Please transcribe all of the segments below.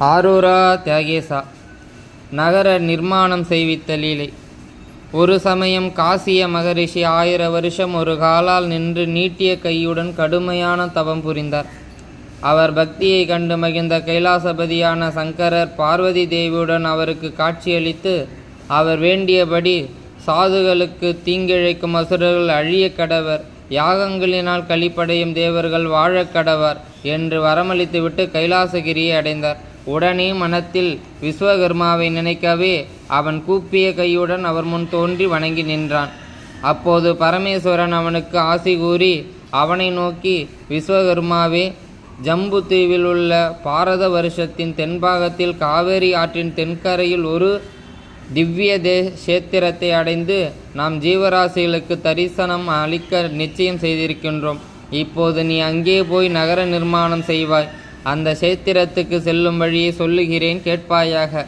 ஆரூரா தியாகேசா. நகர நிர்மாணம் செய்வித்த லீலை. ஒரு சமயம் காசிய மகரிஷி ஆயிர வருஷம் ஒரு காலால் நின்று நீட்டிய கையுடன் கடுமையான தவம் புரிந்தார். அவர் பக்தியை கண்டு மகிழ்ந்த கைலாசபதியான சங்கரர் பார்வதி தேவியுடன் அவருக்கு காட்சியளித்து அவர் வேண்டியபடி சாதுகளுக்கு தீங்கிழைக்கும் அசுரர்கள் அழியக் கடவர் யாகங்களினால் கழிப்படையும் தேவர்கள் வாழக்கடவர் என்று வரமளித்துவிட்டு கைலாசகிரியை அடைந்தார். உடனே மனத்தில் விஸ்வகர்மாவை நினைக்கவே அவன் கூப்பிய கையுடன் அவர் முன் தோன்றி வணங்கி நின்றான். அப்போது பரமேஸ்வரன் அவனுக்கு ஆசி கூறி அவனை நோக்கி விஸ்வகர்மாவே ஜம்பு தீவில் உள்ள பாரத வருஷத்தின் தென்பாகத்தில் காவேரி ஆற்றின் தென்கரையில் ஒரு திவ்ய தே சேத்திரத்தை அடைந்து நாம் ஜீவராசிகளுக்கு தரிசனம் அளிக்க நிச்சயம் செய்திருக்கின்றோம். இப்போது நீ அங்கே போய் நகர நிர்மாணம் செய்வாய். அந்த சேத்திரத்துக்கு செல்லும் வழியை சொல்லுகிறேன் கேட்பாயாக.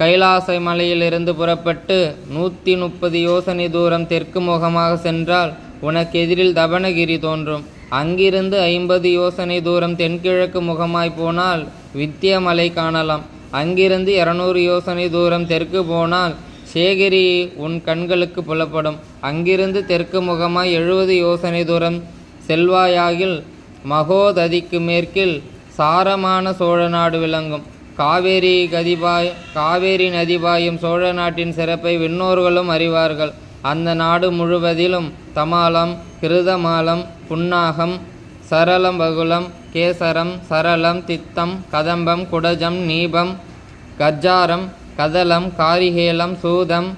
கைலாச மலையிலிருந்து புறப்பட்டு நூற்றி முப்பது யோசனை தூரம் தெற்கு முகமாக சென்றால் உனக்கு எதிரில் தபனகிரி தோன்றும். அங்கிருந்து ஐம்பது யோசனை தூரம் தென்கிழக்கு முகமாய் போனால் வித்தியமலை காணலாம். அங்கிருந்து இருநூறு யோசனை தூரம் தெற்கு போனால் சேகரி உன் கண்களுக்கு புலப்படும். அங்கிருந்து தெற்கு முகமாய் எழுபது யோசனை தூரம் செல்வாயாகில் மகோததிக்கு மேற்கில் சாரமான சோழ நாடு விளங்கும். காவேரி கதிபாய் காவேரி நதிபாயும் சோழ நாட்டின் சிறப்பை விண்ணோர்களும் அறிவார்கள். அந்த நாடு முழுவதிலும் தமாலம் கிருதமாலம் புன்னாகம் சரளம் பகுலம் கேசரம் சரளம் தித்தம் கதம்பம் குடஜம் நீபம் கஜ்ஜாரம் கதலம் காரிகேலம் சூதம்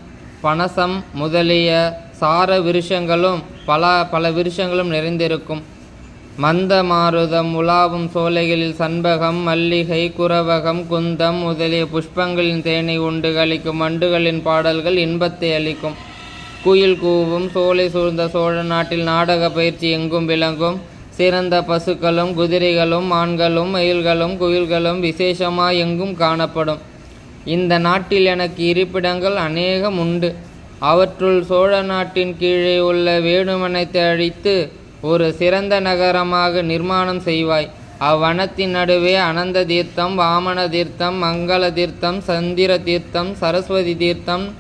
பனசம் முதலிய சார விருஷங்களும் பல பல விருஷங்களும் நிறைந்திருக்கும். மந்த மாருதம் உலாவும் சோலைகளில் சண்பகம் மல்லிகை குரவகம் குந்தம் முதலிய புஷ்பங்களின் தேனை உண்டு களிக்கும் வண்டுகளின் பாடல்கள் இன்பத்தை அளிக்கும். குயில் கூவும் சோலை சூழ்ந்த சோழ நாட்டில் நாடக பயிற்சி எங்கும் விளங்கும். சிறந்த பசுக்களும் குதிரைகளும் மான்களும் மயில்களும் குயில்களும் விசேஷமாய் எங்கும் காணப்படும். இந்த நாட்டில் எனக்கு இருப்பிடங்கள் அநேகம் உண்டு. அவற்றுள் சோழ நாட்டின் கீழே உள்ள வேணுமனத்தை அழித்து ஒரு சிறந்த நகரமாக நிர்மாணம் செய்வாய். அவ்வனத்தின் நடுவே அனந்த தீர்த்தம் வாமன தீர்த்தம் மங்கள தீர்த்தம் சந்திர தீர்த்தம் சரஸ்வதி தீர்த்தம்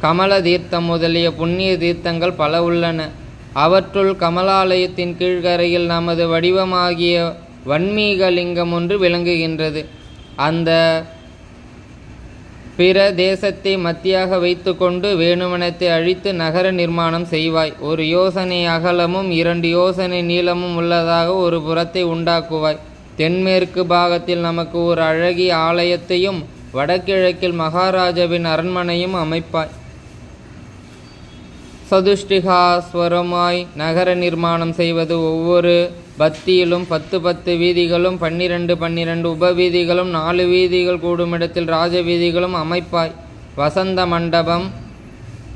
கமல தீர்த்தம் முதலிய புண்ணிய தீர்த்தங்கள் பல உள்ளன. அவற்றுள் கமலாலயத்தின் கீழ்கரையில் நமது வடிவமாகிய வன்மீகலிங்கம் ஒன்று விளங்குகின்றது. அந்த பிற தேசத்தை மத்தியாக வைத்துக்கொண்டு வேணுமனத்தை அழித்து நகர நிர்மாணம் செய்வாய். ஒரு யோசனை அகலமும் இரண்டு யோசனை நீளமும் உள்ளதாக ஒரு புறத்தை உண்டாக்குவாய். தென்மேற்கு பாகத்தில் நமக்கு ஒரு அழகிய ஆலயத்தையும் வடகிழக்கில் மகாராஜாவின் அரண்மனையும் அமைப்பாய். சதுஷ்டிகாஸ்வரமாய் நகர நிர்மாணம் செய்வது ஒவ்வொரு பத்தியிலும் பத்து பத்து வீதிகளும் பன்னிரண்டு பன்னிரண்டு உபவீதிகளும் நாலு வீதிகள் கூடுமிடத்தில் ராஜ வீதிகளும் அமைப்பாய். வசந்த மண்டபம்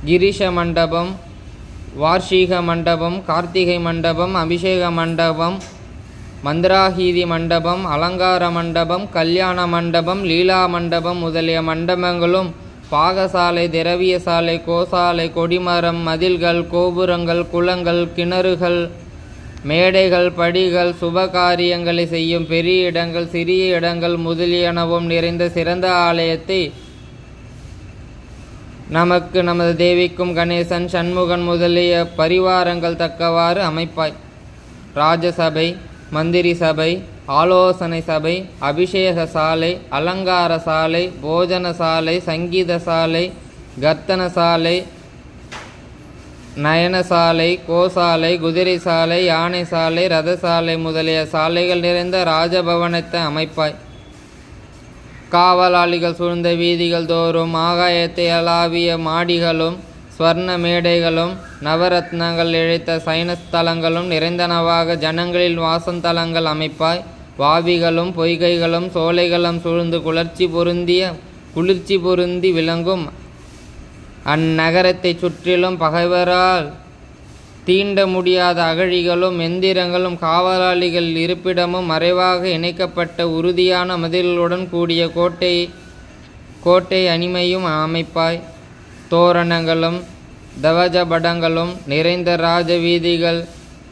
கிரிஷ மண்டபம் வார்ஷிக மண்டபம் கார்த்திகை மண்டபம் அபிஷேக மண்டபம் மந்திராகீதி மண்டபம் அலங்கார மண்டபம் கல்யாண மண்டபம் லீலா மண்டபம் முதலிய மண்டபங்களும் பாகசாலை திரவிய சாலை கோசாலை கொடிமரம் மதில்கள் கோபுரங்கள் குளங்கள் கிணறுகள் மேடைகள் படிகள் சுபகாரியங்களை செய்யும் பெரிய இடங்கள் சிறிய இடங்கள் முதலியனவும் நிறைந்த சிறந்த ஆலயத்தை நமக்கு நமது தேவிக்கும் கணேசன் சண்முகன் முதலிய பரிவாரங்கள் தக்கவாறு அமைப்பாய். ராஜசபை மந்திரி சபை ஆலோசனை சபை அபிஷேக சாலை அலங்கார சாலை போஜன சாலை சங்கீத சாலை கர்த்தன சாலை நயனசாலை கோசாலை குதிரை சாலை யானை சாலை ரதசாலை முதலிய சாலைகள் நிறைந்த ராஜபவனத்தை அமைப்பாய். காவலாளிகள் சூழ்ந்த வீதிகள் தோறும் ஆகாயத்தை அளாவிய மாடிகளும் ஸ்வர்ண மேடைகளும் நவரத்னங்கள் இழைத்த சைனஸ்தலங்களும் நிறைந்தனவாக ஜனங்களில் வாசந்தலங்கள் அமைப்பாய். வாவிகளும் பொய்கைகளும் சோலைகளும் சூழ்ந்து குளர்ச்சி பொருந்திய குளிர்ச்சி பொருந்தி விளங்கும். அந்நகரத்தைச் சுற்றிலும் பகைவரால் தீண்ட முடியாத அகழிகளும் எந்திரங்களும் காவலாளிகள் இருப்பிடமும் மறைவாக இணைக்கப்பட்ட உறுதியான மதில்களுடன் கூடிய கோட்டை கோட்டை அணிமையும் அமைப்பாய். தோரணங்களும் தவஜபடங்களும் நிறைந்த ராஜ வீதிகள்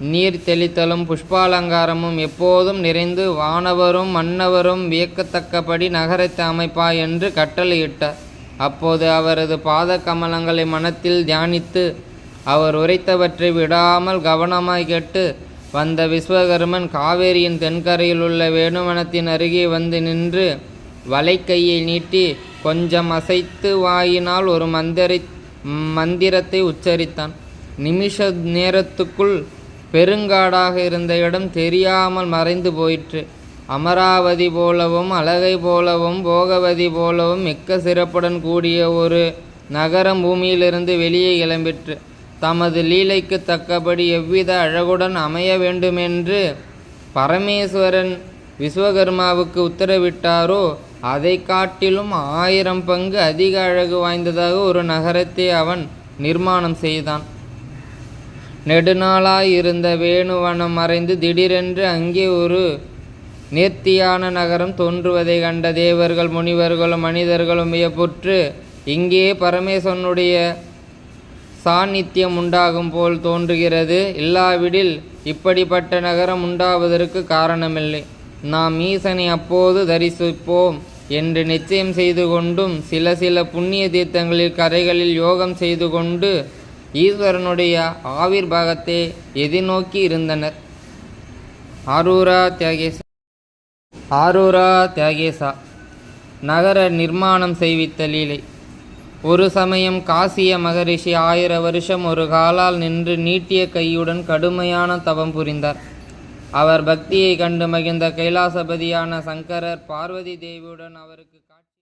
நீர் தெளித்தலும் புஷ்பாலங்காரமும் எப்போதும் நிறைந்து வானவரும் மன்னவரும் வியக்கத்தக்கபடி நகரத்தை அமைப்பா என்று கட்டளையிட்டார் அப்போது அவரது பாத கமலங்களை மனத்தில் தியானித்து அவர் உரைத்தவற்றை விடாமல் கவனமாய் கேட்டு வந்த விஸ்வகர்மன் காவேரியின் தென்கரையில் உள்ள வேணுவனத்தின் அருகே வந்து நின்று வலைக்கையை நீட்டி கொஞ்சம் அசைத்து வாயினால் ஒரு மந்திரை மந்திரத்தை உச்சரித்தான். நிமிஷ நேரத்துக்குள் பெருங்காடாக இருந்த இடம் தெரியாமல் மறைந்து போயிற்று. அமராவதி போலவும் அழகை போலவும் போகவதி போலவும் மிக்க சிறப்புடன் கூடிய ஒரு நகரம் பூமியிலிருந்து வெளியே கிளம்பிற்று. தமது லீலைக்கு தக்கபடி எவ்வித அழகுடன் அமைய வேண்டுமென்று பரமேஸ்வரன் விஸ்வகர்மாவுக்கு உத்தரவிட்டாரோ அதை காட்டிலும் ஆயிரம் பங்கு அதிக அழகு வாய்ந்ததாக ஒரு நகரத்தை அவன் நிர்மாணம் செய்தான். நெடுநாளாயிருந்த வேணுவனம் மறைந்து திடீரென்று அங்கே ஒரு நேர்த்தியான நகரம் தோன்றுவதை கண்ட தேவர்கள் முனிவர்களும் மனிதர்களும் வியப்புற்று இங்கே பரமேஸ்வரனுடைய சாநித்தியம் உண்டாகும் போல் தோன்றுகிறது. இல்லாவிடில் இப்படிப்பட்ட நகரம் உண்டாவதற்கு காரணமில்லை. நாம் ஈசனை அப்போது தரிசிப்போம் என்று நிச்சயம் செய்து கொண்டும் சில சில புண்ணிய தீர்த்தங்களில் கரைகளில் யோகம் செய்து கொண்டு ஈஸ்வரனுடைய ஆவிர்வாகத்தை எதிர்நோக்கி இருந்தனர். ஆரூரா தியாகேசா ஆரூரா தியாகேசா நகர நிர்மாணம் செய்வித்த லீலை. ஒரு சமயம் காசிய மகரிஷி ஆயிர வருஷம் ஒரு காலால் நின்று நீட்டிய கையுடன் கடுமையான தவம் புரிந்தார். அவர் பக்தியை கண்டு மகிழ்ந்த கைலாசபதியான சங்கரர் பார்வதி தேவியுடன் அவருக்கு